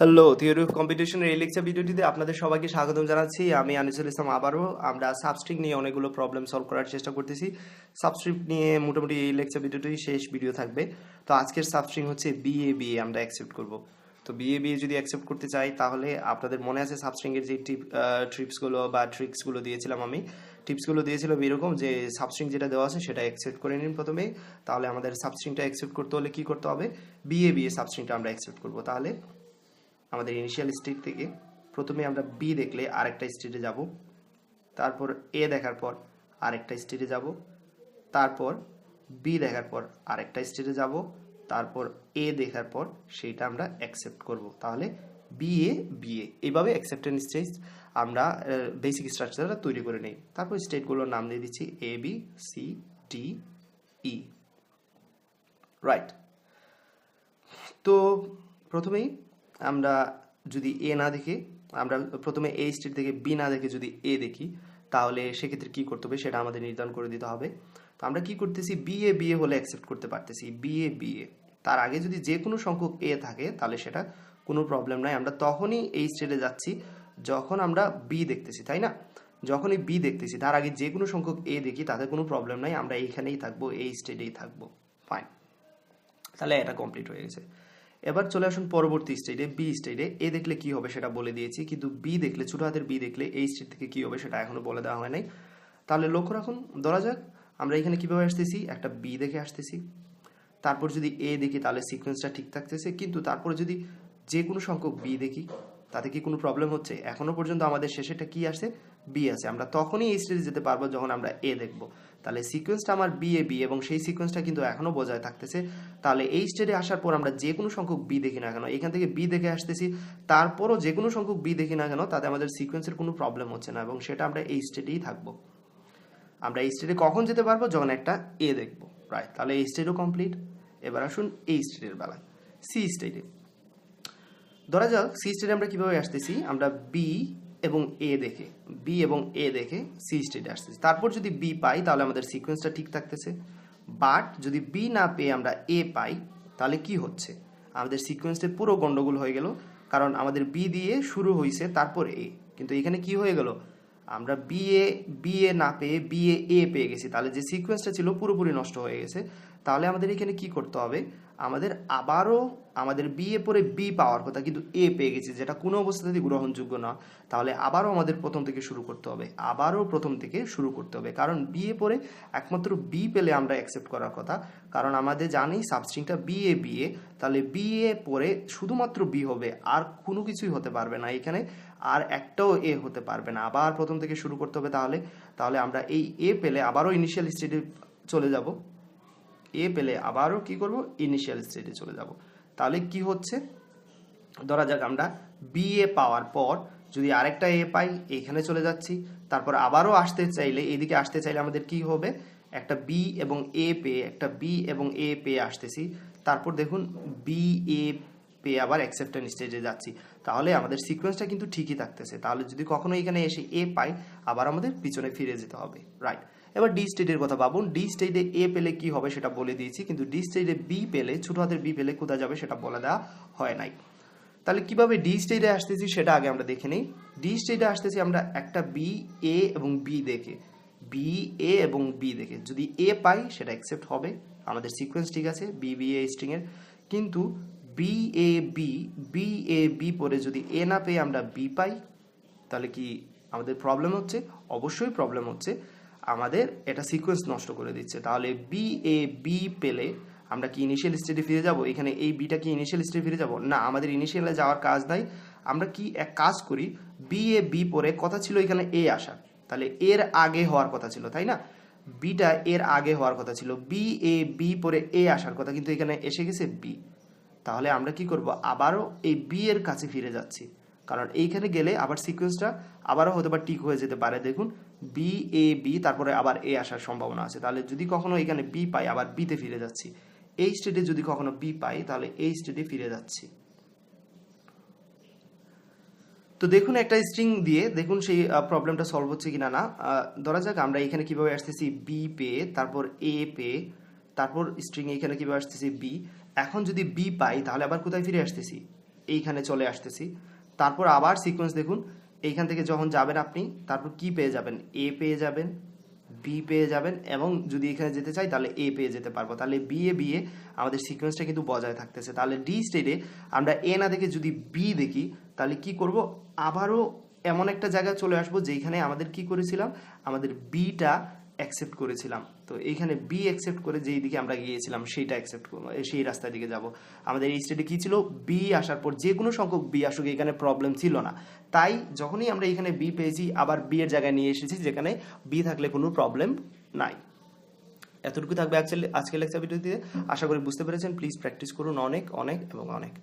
Hello theory of কম্পিটিশনের এই lecture ভিডিওটিতে আপনাদের সবাইকে স্বাগতম জানাচ্ছি। আমি আনিসুল ইসলাম আবারও। আমরা সাবস্ট্রিং নিয়ে অনেকগুলো প্রবলেম সলভ করার চেষ্টা করতেছি। সাবস্ট্রিং নিয়ে মোটামুটি এই লেকচার ভিডিওটি শেষ ভিডিও থাকবে। তো আজকের সাবস্ট্রিং হচ্ছে বিএ বিএ আমরা অ্যাকসেপ্ট করব। তো বিএ বিএ যদি অ্যাকসেপ্ট করতে চাই, তাহলে আপনাদের মনে আছে সাবস্ট্রিংয়ের যে টিপ ট্রিপসগুলো বা ট্রিক্সগুলো দিয়েছিলাম আমি। টিপসগুলো দিয়েছিলাম এরকম যে সাবস্ট্রিং যেটা দেওয়া আছে সেটা অ্যাকসেপ্ট করে নিন প্রথমে। তাহলে আমাদের সাবস্ট্রিংটা অ্যাকসেপ্ট করতে হলে কী করতে হবে? বিএ বিএ সাবস্ট্রিংটা আমরা অ্যাকসেপ্ট করব। তাহলে আমাদের ইনিশিয়াল স্টেট থেকে প্রথমে আমরা বি দেখলে আরেকটা স্টেটে যাব। তারপর এ দেখার পর আরেকটা স্টেটে যাব। তারপর বি দেখার পর আরেকটা স্টেটে যাব। তারপর এ দেখার পর সেইটা আমরা অ্যাকসেপ্ট করব। তাহলে বি এ বি এ এইভাবে অ্যাকসেপ্টেন্স স্টেজ আমরা বেসিক স্ট্রাকচারটা তৈরি করে নিই। তারপর স্টেটগুলোর নাম দিয়ে দিচ্ছি A B C D E right তো প্রথমেই আমরা যদি এ না দেখি, আমরা প্রথমে এ স্টেট থেকে বি না দেখে যদি এ দেখি, তাহলে সেক্ষেত্রে কি করতে হবে সেটা আমাদের নির্ধারণ করে দিতে হবে। তো আমরা কি করতেছি? বি এ বি এ হলে অ্যাকসেপ্ট করতে পারতেছি। বি এ বি এ তার আগে যদি যে কোনো সংখ্যক এ থাকে, তাহলে সেটা কোনো প্রবলেম নাই। আমরা তখনই এই স্টেটে যাচ্ছি, যখন আমরা বি দেখতেছি, তাই না? যখনই বি দেখতেছি, তার আগে যে কোনো সংখ্যক এ দেখি, তাতে কোনো প্রবলেম নাই। আমরা এইখানেই থাকব, এই স্টেটেই থাকব। ফাইন তাহলে এটা কমপ্লিট হয়ে গেছে। এবার চলে আসুন পরবর্তী স্টেটে বি স্টেটে এ। দেখলে কি হবে সেটা বলে দিয়েছি, কিন্তু বি দেখলে, ছোট হাতের বি দেখলে এই স্টেট থেকে কি হবে সেটা এখনও বলে দেওয়া হয় নাই। তাহলে লক্ষ্য রাখুন, ধরা যাক, আমরা এখানে কীভাবে আসতেছি? একটা বি দেখে আসতেছি। তারপর যদি এ দেখি, তাহলে সিকোয়েন্সটা ঠিক থাকতেছে। কিন্তু তারপরে যদি যে কোনো সংখ্যক বি দেখি তাতে কি কোনো প্রবলেম হচ্ছে? এখনও পর্যন্ত আমাদের শেষেটা কি আসে বি আছে। আমরা তখনই এই স্টেজে যেতে পারব যখন আমরা এ দেখব। তাহলে সিকোয়েন্সটা আমার বি এ বি এবং সেই সিকোয়েন্সটা কিন্তু এখনও বজায় থাকতেছে। তাহলে এই স্টেজে আসার পর আমরা যে কোনো সংখ্যক বি দেখি না কেন, এখান থেকে বি দেখে আসতেছি। তারপরও যে কোনো সংখ্যক বি দেখি না কেন, তাতে আমাদের সিকোয়েন্সের কোনো প্রবলেম হচ্ছে না এবং সেটা আমরা এই স্টেটেই থাকব। আমরা এই স্টেটে কখন যেতে পারব? যখন একটা এ দেখব। রাইট তাহলে এই স্টেটও কমপ্লিট এবার আসুন এই স্টেটের বেলায়। সি স্টেটে ধরা যাক সি স্টেটে আমরা কীভাবে আসতেছি? আমরা বি এবং এ দেখে বি এবং এ দেখে সি স্টেটে আসতেছি। তারপর যদি বি পাই, তাহলে আমাদের সিকোয়েন্সটা ঠিক থাকতেছে। বাট যদি বি না পেয়ে আমরা এ পাই, তাহলে কি হচ্ছে? আমাদের সিকোয়েন্সের পুরো গণ্ডগোল হয়ে গেল, কারণ আমাদের বি দিয়ে শুরু হয়েছে তারপর এ কিন্তু এখানে কি হয়ে গেল? আমরা বি এ বি এ না পেয়ে বি এ পেয়ে গেছি। তাহলে যে সিকোয়েন্সটা ছিল পুরোপুরি নষ্ট হয়ে গেছে। তাহলে আমাদের এখানে কি করতে হবে? আমাদের আবারও আমাদের বি এ পরে বি পাওয়ার কথা, কিন্তু এ পেয়ে গেছি, যেটা কোনো অবস্থাতেই গ্রহণযোগ্য না, তাহলে আবারও আমাদের প্রথম থেকে শুরু করতে হবে, আবারও প্রথম থেকে শুরু করতে হবে, কারণ বি এ পরে একমাত্র বি পেলে আমরা অ্যাকসেপ্ট করার কথা, কারণ আমাদের জানি সাবস্ট্রিংটা বি এ বি এ তাহলে বি এ পরে শুধুমাত্র বি হবে, আর কোনো কিছুই হতে পারবে না এখানে, আর একটাও এ হতে পারবে না, আবার প্রথম থেকে শুরু করতে হবে তাহলে তাহলে আমরা এই এ পেলে আবারও ইনিশিয়াল স্টেজে চলে যাব এ পেলে আবারও কি করব? ইনিশিয়াল স্টেজে চলে যাব। তাহলে কি হচ্ছে? ধরা যাক আমরা বি এ পাওয়ার পর যদি আরেকটা এ পাই, এখানে চলে যাচ্ছি। তারপর আবারও আসতে চাইলে, এদিকে আসতে চাইলে আমাদের কি হবে? একটা বি এবং এ পেয়ে, একটা বি এবং এ পেয়ে আসতেছি। তারপর দেখুন বি এ পেয়ে আবার অ্যাকসেপ্টেন্স স্টেজে যাচ্ছি। তাহলে আমাদের সিকোয়েন্সটা কিন্তু ঠিকই থাকতেছে। তাহলে যদি কখনো এখানে এসে এ পাই, আবার আমাদের পিছনে ফিরে যেতে হবে। রাইট এবার ডি স্টেটের কথা ভাবুন। ডি স্টেটে এ পেলে কি হবে সেটা বলে দিয়েছি কিন্তু ডি স্টেটে বি পেলে ছোট হাতের বি পেলে কোথায় যাবে সেটা বলে দেওয়া হয় নাই। তাহলে কীভাবে ডি স্টেটে আসতেছি সেটা আগে আমরা দেখে নিই। ডি স্টেটে আসতেছি আমরা একটা বি এ এবং বি দেখে। বি এ এবং বি দেখে। যদি এ পাই সেটা অ্যাকসেপ্ট হবে। আমাদের সিকোয়েন্স ঠিক আছে বি বি এ স্ট্রিংয়ের কিন্তু B A B B A B পরে যদি এ না পেয়ে আমরা বি পাই তাহলে কি আমাদের প্রবলেম হচ্ছে? অবশ্যই প্রবলেম হচ্ছে। আমাদের এটা সিকোয়েন্স নষ্ট করে দিচ্ছে। তাহলে বি এ বি পেলে আমরা কি ইনিশিয়াল স্টেটে ফিরে যাব? এখানে এই বিটা কি ইনিশিয়াল স্টেটে ফিরে যাব? না, আমাদের ইনিশিয়ালে যাওয়ার কাজ নাই। আমরা কি এক কাজ করি বি এ বি পরে কথা ছিল এখানে এ আসা। তাহলে এর আগে হওয়ার কথা ছিল, তাই না? বিটা এর আগে হওয়ার কথা ছিল। বি এ বি পরে এ আসার কথা, কিন্তু এখানে এসে গেছে বি তাহলে আমরা কি করব? আবারও এই বি এর কাছে ফিরে যাচ্ছি। কারণ এইখানে গেলে আবার সিকোয়েন্সটা আবারও হতে পারে ঠিক হয়ে যেতে পারে। দেখুন বি এ বি তারপরে আবার এ আসার সম্ভাবনা আছে। তাহলে যদি কখনো এখানে বি পাই, আবার বিতে ফিরে যাচ্ছি। এই স্টেটে যদি কখনো বি পাই, তাহলে এই স্টেটে ফিরে যাচ্ছি। তো দেখুন একটা স্ট্রিং দিয়ে, দেখুন সেই প্রবলেমটা সলভ হচ্ছে কিনা না। ধরা যাক আমরা এখানে কীভাবে আসতেছি বি পেয়ে, তারপর এ পেয়ে, তারপর স্ট্রিং এখানে কীভাবে আসতেছি বি এখন যদি বি পাই, তাহলে আবার কোথায় ফিরে আসতেছি? এইখানে চলে আসতেছি। তারপর আবার সিকোয়েন্স দেখুন। এইখান থেকে যখন যাবেন আপনি, তারপর কি পেয়ে যাবেন? এ পেয়ে যাবেন বি পেয়ে যাবেন এবং যদি এখানে যেতে চাই তাহলে এ পেয়ে যেতে পারব। তাহলে বি এ বি এ আমাদের সিকোয়েন্সটা কিন্তু বজায় থাকতেছে। তাহলে ডি স্টেটে আমরা এ না দেখে যদি বি দেখি, তাহলে কি করব? আবারও এমন একটা জায়গায় চলে আসব যেখানে আমাদের কি করেছিলাম? আমাদের বিটা অ্যাকসেপ্ট করেছিলাম। তো এইখানে বি অ্যাকসেপ্ট করে যেই দিকে আমরা গিয়েছিলাম, সেইটা অ্যাকসেপ্ট সেই রাস্তার দিকে যাব। আমাদের এই স্টেটে কি ছিল? বি আসার পর যে কোনো সংখ্যক বি আসুক, এখানে প্রবলেম ছিল না। তাই যখনই আমরা এখানে বি পেয়েছি, আবার বি এর জায়গায় নিয়ে এসেছি, যেখানে বি থাকলে কোনো প্রবলেম নাই। এতটুকু থাকবে আজকের লেকচার ভিডিওতে। আশা করি বুঝতে পেরেছেন। প্লিজ প্র্যাকটিস করুন অনেক অনেক এবং অনেক।